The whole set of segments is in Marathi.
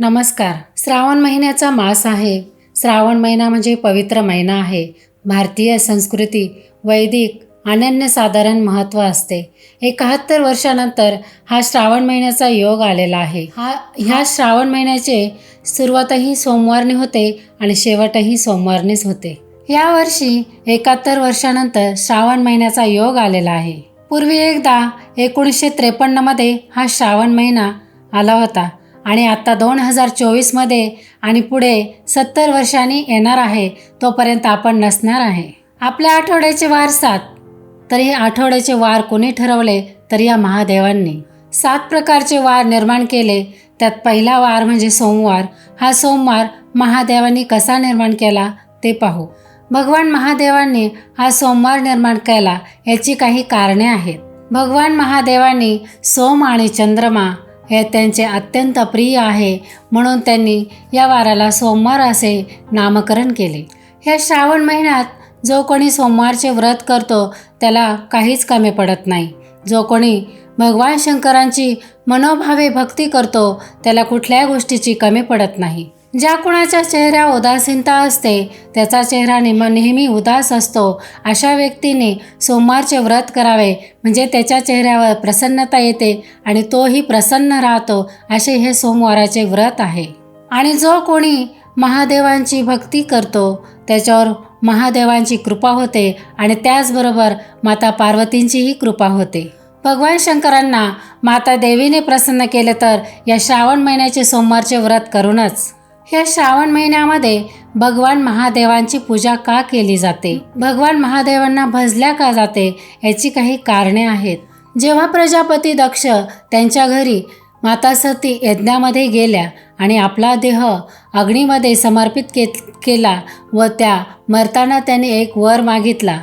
नमस्कार. श्रावण महिन्याचा मास आहे. श्रावण महिना म्हणजे पवित्र महिना आहे. भारतीय संस्कृती वैदिक अनन्यसाधारण महत्त्व असते. एकाहत्तर वर्षानंतर हा श्रावण महिन्याचा योग आलेला आहे. हा ह्या श्रावण महिन्याचे सुरुवातही सोमवारने होते आणि शेवटही सोमवारनेच होते. यावर्षी एकाहत्तर वर्षानंतर श्रावण महिन्याचा योग आलेला आहे. पूर्वी एकदा एकोणीसशे त्रेपन्नमध्ये हा श्रावण महिना आला होता. आणि आत्ता दोन हजार चोवीसमध्ये आणि पुढे सत्तर वर्षांनी येणार आहे तोपर्यंत आपण नसणार आहे. आपल्या आठवड्याचे वार सात. तर हे आठवड्याचे वार कोणी ठरवले? तर या महादेवांनी. सात प्रकारचे वार निर्माण केले. त्यात पहिला वार म्हणजे सोमवार. हा सोमवार महादेवांनी कसा निर्माण केला? ते पाहू. भगवान महादेवांनी हा सोमवार निर्माण केला याची काही कारणे आहेत. भगवान महादेवांनी सोम आणि चंद्रमा हे त्यांचे अत्यंत प्रिय आहे. म्हणून त्यांनी या वाराला सोमवार असे नामकरण केले. ह्या श्रावण महिन्यात जो कोणी सोमवारचे व्रत करतो त्याला काहीच कमी पडत नाही. जो कोणी भगवान शंकरांची मनोभावे भक्ती करतो त्याला कुठल्याही गोष्टीची कमी पडत नाही. ज्या कुणाच्या चेहऱ्या उदासीनता असते त्याचा चेहरा नेम नेहमी उदास असतो. अशा व्यक्तीने सोमवारचे व्रत करावे म्हणजे त्याच्या चेहऱ्यावर प्रसन्नता येते आणि तोही प्रसन्न राहतो असे हे सोमवाराचे व्रत आहे. आणि जो कोणी महादेवांची भक्ती करतो त्याच्यावर महादेवांची कृपा होते आणि त्याचबरोबर माता पार्वतींचीही कृपा होते. भगवान शंकरांना माता देवीने प्रसन्न केले तर या श्रावण महिन्याचे सोमवारचे व्रत करूनच या श्रावण महिन्यामध्ये भगवान महादेवांची पूजा का केली जाते? भगवान महादेवांना भजल्या का जाते याची काही कारणे आहेत. जेव्हा प्रजापती दक्ष त्यांच्या घरी माता सती यज्ञामध्ये गेल्या आणि आपला देह अग्नीमध्ये समर्पित के केला व त्या मरताना त्याने एक वर मागितला.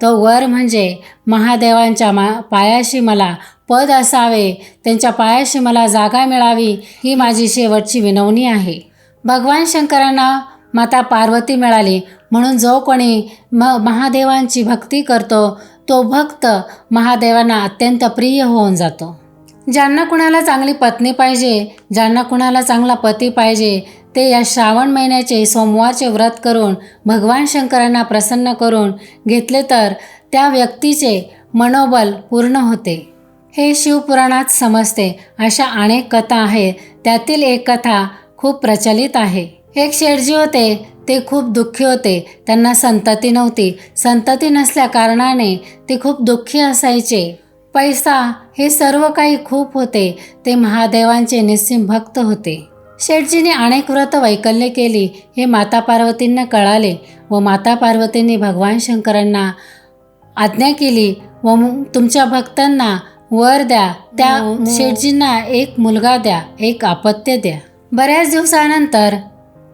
तो वर म्हणजे महादेवांच्या मा पायाशी मला पद असावे त्यांच्या पायाशी मला जागा मिळावी ही माझी शेवटची विनवणी आहे. भगवान शंकरांना माता पार्वती मिळाली. म्हणून जो कोणी म महादेवांची भक्ती करतो तो भक्त महादेवांना अत्यंत प्रिय होऊन जातो. ज्यांना कुणाला चांगली पत्नी पाहिजे ज्यांना कुणाला चांगला पती पाहिजे ते या श्रावण महिन्याचे सोमवारचे व्रत करून भगवान शंकरांना प्रसन्न करून घेतले तर त्या व्यक्तीचे मनोबल पूर्ण होते. हे शिवपुराणात समजते. अशा अनेक कथा आहेत. त्यातील एक कथा खूप प्रचलित आहे. एक शेठजी होते ते खूप दुःखी होते. त्यांना संतती नव्हती. संतती नसल्या कारणाने ते खूप दुःखी असायचे. पैसा हे सर्व काही खूप होते. ते महादेवांचे निस्सिम भक्त होते. शेठजीने अनेक व्रत वैकल्य केली. हे माता पार्वतींना कळाले व माता पार्वतींनी भगवान शंकरांना आज्ञा केली व तुमच्या भक्तांना वर द्या. त्या शेठजींना एक मुलगा द्या एक अपत्य द्या. बऱ्याच दिवसानंतर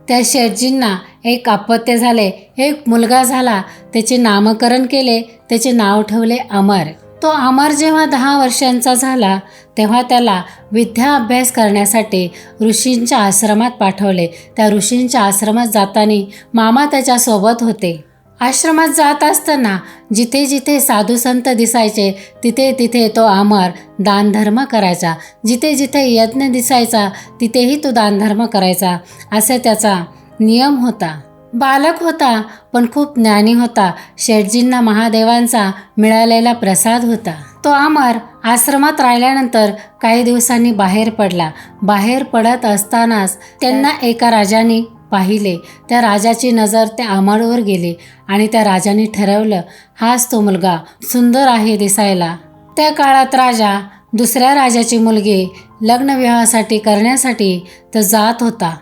त्या शेठजींना एक अपत्य झाले. एक मुलगा झाला. त्याचे नामकरण केले. त्याचे नाव ठेवले अमर. तो अमर जेव्हा दहा वर्षांचा झाला तेव्हा त्याला विद्या अभ्यास करण्यासाठी ऋषींच्या आश्रमात पाठवले. त्या ऋषींच्या आश्रमात जाताना मामा त्याच्यासोबत होते. आश्रमात जात असताना जिथे जिथे साधू संत दिसायचे तिथे तिथे तो अमर दानधर्म करायचा. जिथे जिथे यज्ञ दिसायचा तिथेही तो दानधर्म करायचा असा त्याचा नियम होता. बालक होता पण खूप ज्ञानी होता. शेठजींना महादेवांचा मिळालेला प्रसाद होता. तो अमर आश्रमात राहिल्यानंतर काही दिवसांनी बाहेर पडला. बाहेर पडत असतानाच त्यांना एका राजाने पाहिले. त्या राजाची नजर त्या अमरवर गेली आणि त्या राजाने ठरवलं हाच तो मुलगा. सुंदर आहे दिसायला. त्या काळात राजा दुसऱ्या राजाची मुलगी लग्नविवाहासाठी करण्यासाठी तर जात होता.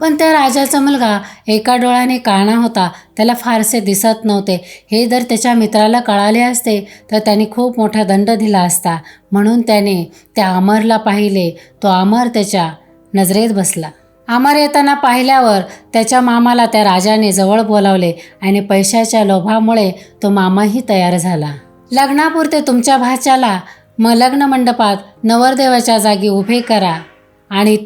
पण त्या राजाचा मुलगा एका डोळ्याने काळणा होता. त्याला फारसे दिसत नव्हते. हे जर त्याच्या मित्राला कळाले असते तर त्याने खूप मोठा दंड दिला असता. म्हणून त्याने त्या अमरला पाहिले. तो अमर त्याच्या नजरेत बसला. अमर येताना पाहिल्यावर त्याच्या मामाला त्या राजाने जवळ बोलावले आणि पैशाच्या लोभामुळे तो मामाही तयार झाला. लग्नापुरते तुमच्या भाच्याला मग लग्न मंडपात नवरदेवाच्या जागी उभे करा आणि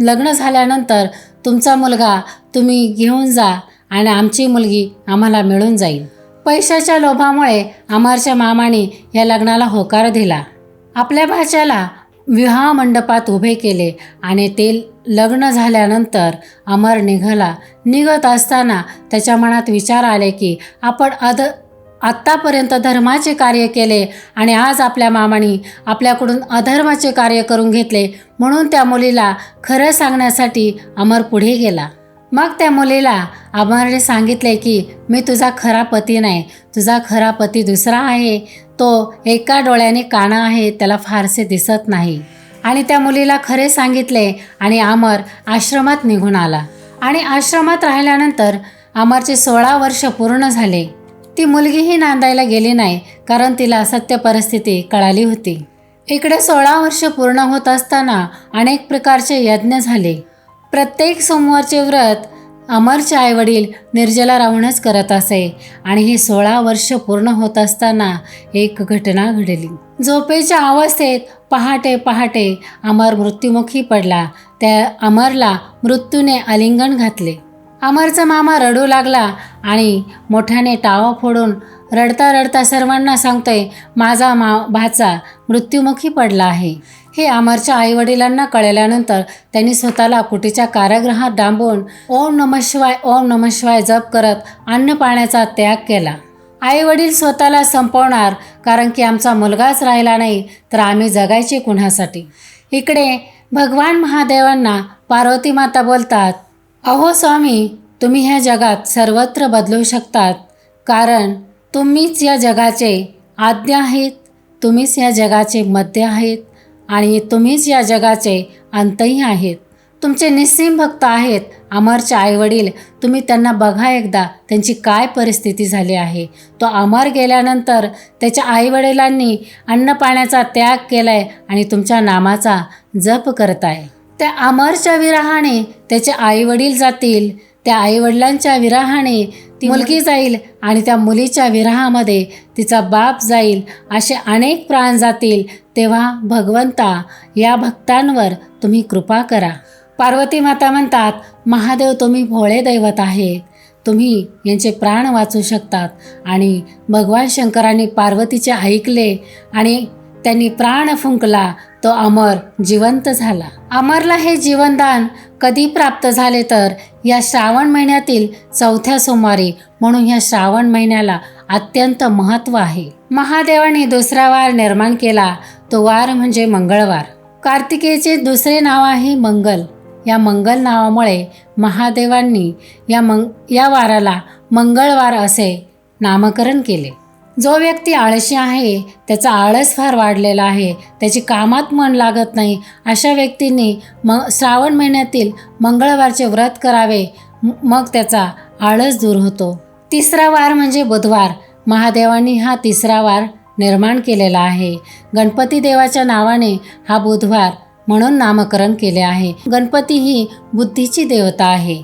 लग्न झाल्यानंतर तुमचा मुलगा तुम्ही घेऊन जा आणि आमची मुलगी आम्हाला मिळून जाईल. पैशाच्या लोभामुळे अमरच्या मामाने या लग्नाला होकार दिला. आपल्या भाच्याला विवाह मंडपात उभे केले आणि ते लग्न झाल्यानंतर अमर निघाला. निघत असताना त्याच्या मनात विचार आले की आपण अध आत्तापर्यंत धर्माचे कार्य केले आणि आज आपल्या मामाने आपल्याकडून अधर्माचे कार्य करून घेतले म्हणून त्या मुलीला खरं सांगण्यासाठी अमर पुढे गेला. मग त्या मुलीला अमरने सांगितले की मी तुझा खरा पती नाही. तुझा खरा पती दुसरा आहे. तो एका डोळ्याने काना आहे. त्याला फारसे दिसत नाही. आणि त्या मुलीला खरे सांगितले आणि अमर आश्रमात निघून आला. आणि आश्रमात राहिल्यानंतर अमरचे सोळा वर्ष पूर्ण झाले. ती मुलगीही नांदायला गेली नाही कारण तिला सत्य परिस्थिती कळाली होती. इकडे सोळा वर्ष पूर्ण होत असताना अनेक प्रकारचे यज्ञ झाले. प्रत्येक सोमवारचे व्रत अमरचे आईवडील निर्जला राहूनच करत असे आणि हे सोळा वर्ष पूर्ण होत असताना एक घटना घडली. झोपेच्या अवस्थेत पहाटे पहाटे अमर मृत्युमुखी पडला. त्या अमरला मृत्यूने आलिंगन घातले. अमरचा मामा रडू लागला आणि मोठ्याने टावा फोडून रडता रडता सर्वांना सांगतोय माझा मा भाचा मृत्युमुखी पडला आहे. हे अमरच्या आईवडिलांना कळल्यानंतर त्यांनी स्वतःला कुटीच्या कारागृहात डांबून ओम नमः शिवाय ओम नमः शिवाय जप करत अन्न पाण्याचा त्याग केला. आईवडील स्वतःला संपवणार कारण की आमचा मुलगाच राहिला नाही तर आम्ही जगायचे कुणासाठी? इकडे भगवान महादेवांना पार्वती माता बोलतात अहो स्वामी तुम्ही ह्या जगात सर्वत्र बदलू शकतात कारण तुम्हीच या जगाचे आद्य आहेत तुम्हीच या जगाचे मध्य आहेत आणि तुम्हीच या जगाचे अंतही आहेत. तुमचे निस्सीम भक्त आहेत अमरचे आईवडील. तुम्ही त्यांना बघा एकदा त्यांची काय परिस्थिती झाली आहे. तो अमर गेल्यानंतर त्याच्या आईवडिलांनी अन्नपाण्याचा त्याग त्याग केलाय आणि तुमच्या नामाचा जप करत आहे त्या अमरच्या विरहाने त्याचे आईवडील जातील. त्या आईवडिलांच्या विरहाने ती मुलगी जाईल आणि त्या मुलीच्या विरहामध्ये तिचा बाप जाईल. असे अनेक प्राण जातील. तेव्हा भगवंता या भक्तांवर तुम्ही कृपा करा. पार्वती माता म्हणतात महादेव तुम्ही भोळे दैवत आहे. तुम्ही यांचे प्राण वाचू शकतात आणि भगवान शंकरांनी पार्वतीचे ऐकले आणि त्यांनी प्राण फुंकला तो अमर जिवंत झाला. अमरला हे जीवनदान कधी प्राप्त झाले तर? या श्रावण महिन्यातील चौथ्या सोमवारी म्हणून या श्रावण महिन्याला अत्यंत महत्त्व आहे. महादेवाने दुसरा वार निर्माण केला तो वार म्हणजे मंगळवार. कार्तिकेचे दुसरे नाव आहे मंगल. या मंगल नावामुळे महादेवांनी या मंग या वाराला मंगळवार असे नामकरण केले. जो व्यक्ती आळशी आहे त्याचा आळस फार वाढलेला आहे त्याची कामात मन लागत नाही अशा व्यक्तींनी म श्रावण महिन्यातील मंगळवारचे व्रत करावे मग त्याचा आळस दूर होतो. तिसरा वार म्हणजे बुधवार. महादेवांनी हा तिसरा वार निर्माण केलेला आहे. गणपती देवाच्या नावाने हा बुधवार म्हणून नामकरण केले आहे. गणपती ही बुद्धीची देवता आहे.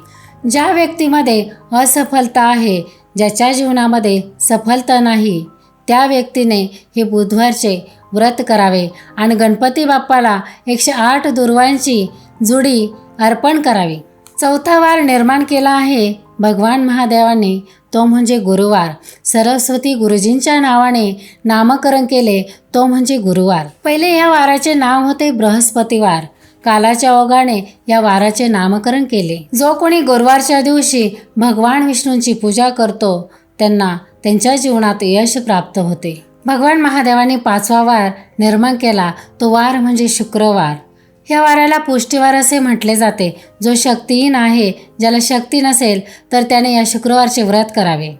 ज्या व्यक्तीमध्ये असफलता आहे ज्याच्या जीवनामध्ये सफलता नाही त्या व्यक्तीने हे बुधवारचे व्रत करावे आणि गणपती बाप्पाला एकशे आठ दुर्वांची जुडी अर्पण करावी. चौथा वार निर्माण केला आहे. भगवान महादेवाने तो म्हणजे गुरुवार. सरस्वती गुरुजींच्या नावाने नामकरण केले तो म्हणजे गुरुवार. पहिले या वाराचे नाव होते बृहस्पतिवार. कालाच्या ओघाने या वाराचे नामकरण केले. जो कोणी गुरुवारच्या दिवशी भगवान विष्णूंची पूजा करतो त्यांना त्यांच्या जीवनात यश प्राप्त होते. भगवान महादेवाने पाचवा वार निर्माण केला तो वार म्हणजे शुक्रवार. या वाराला पुष्टीवार असे म्हटले जाते. जो शक्तिहीन आहे ज्याला शक्ती नसेल तर त्याने या शुक्रवारचे व्रत करावे.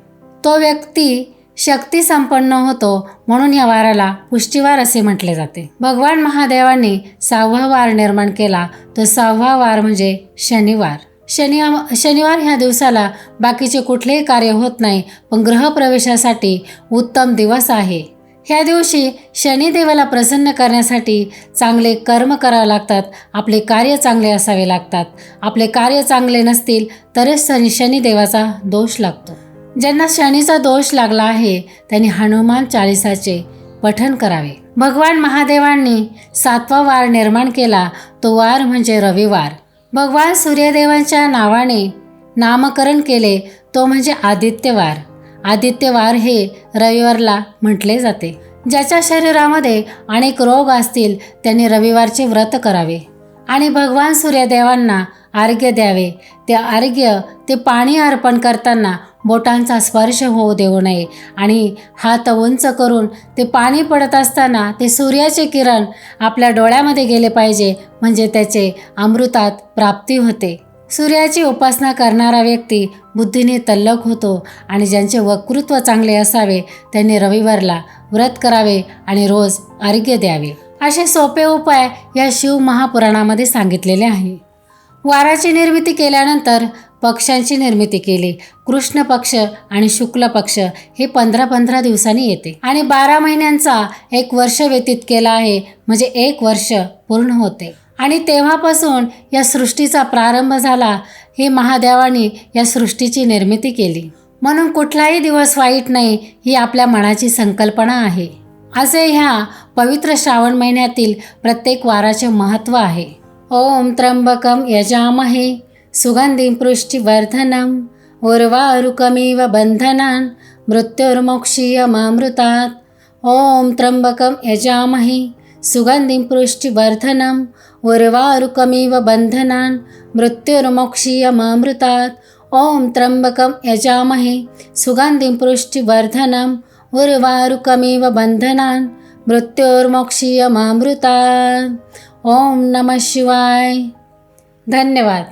तो व्यक्ती शक्ती संपन्न होतो म्हणून या वाराला पुष्टीवार असे म्हटले जाते. भगवान महादेवांनी सहावा वार निर्माण केला. तो सहावा वार म्हणजे शनिवार. शनि शनिवार ह्या दिवसाला बाकीचे कुठलेही कार्य होत नाही पण गृहप्रवेशासाठी उत्तम दिवस आहे. ह्या दिवशी शनिदेवाला प्रसन्न करण्यासाठी चांगले कर्म करावे लागतात. आपले कार्य चांगले असावे लागतात. आपले कार्य चांगले नसतील तरच शनि शनिदेवाचा दोष लागतो. ज्यांना शनीचा दोष लागला आहे त्यांनी हनुमान चालिसाचे पठण करावे. भगवान महादेवांनी सातवा वार निर्माण केला. तो वार म्हणजे रविवार. भगवान सूर्यदेवांच्या नावाने नामकरण केले. तो म्हणजे आदित्यवार आदित्यवार हे रविवारला म्हटले जाते. ज्याच्या शरीरामध्ये अनेक रोग असतील त्यांनी रविवारचे व्रत करावे. आणि भगवान सूर्यदेवांना आरोग्य द्यावे. ते आरोग्य ते पाणी अर्पण करताना बोटांचा स्पर्श होऊ देऊ नये. आणि हात उंच करून ते पाणी पडत असताना ते सूर्याचे किरण आपल्या डोळ्यामध्ये गेले पाहिजे म्हणजे त्याचे अमृतात प्राप्ती होते. सूर्याची उपासना करणारा व्यक्ती बुद्धीने तल्लक होतो आणि ज्यांचे वक्तृत्व चांगले असावे त्यांनी रविवारला व्रत करावे आणि रोज अर्घ्य द्यावे. असे सोपे उपाय या शिव महापुराणामध्ये सांगितलेले आहे. वाराची निर्मिती केल्यानंतर पक्षांची निर्मिती केली. कृष्ण पक्ष आणि शुक्ल पक्ष हे पंधरा पंधरा दिवसांनी येते. आणि बारा महिन्यांचा एक वर्ष व्यतीत केला आहे म्हणजे एक वर्ष पूर्ण होते. आणि तेव्हापासून या सृष्टीचा प्रारंभ झाला हे महादेवाने या सृष्टीची निर्मिती केली. म्हणून कुठलाही दिवस वाईट नाही ही आपल्या मनाची संकल्पना आहे. असे ह्या पवित्र श्रावण महिन्यातील प्रत्येक वाराचे महत्त्व आहे. ओम त्र्यंबकम यजामहे सुगंधिं पुष्टिवर्धनम उर्वारुकमिव बंधनान् मृत्युर्मोक्षीयमामृतात्. ओम त्र्यंबकम यजामहे सुगंधिं पुष्टिवर्धनम उर्वारुकमिव बन्धनान् मृत्युर्मोक्षीयमामृतात् ॐ त्र्यम्बकं यजामहे सुगन्धिं पृष्टिवर्धनम् उर्वारुकमिव बन्धनान् मृत्युर्मोक्षीयमामृतात् ॐ नमः शिवाय। धन्यवाद।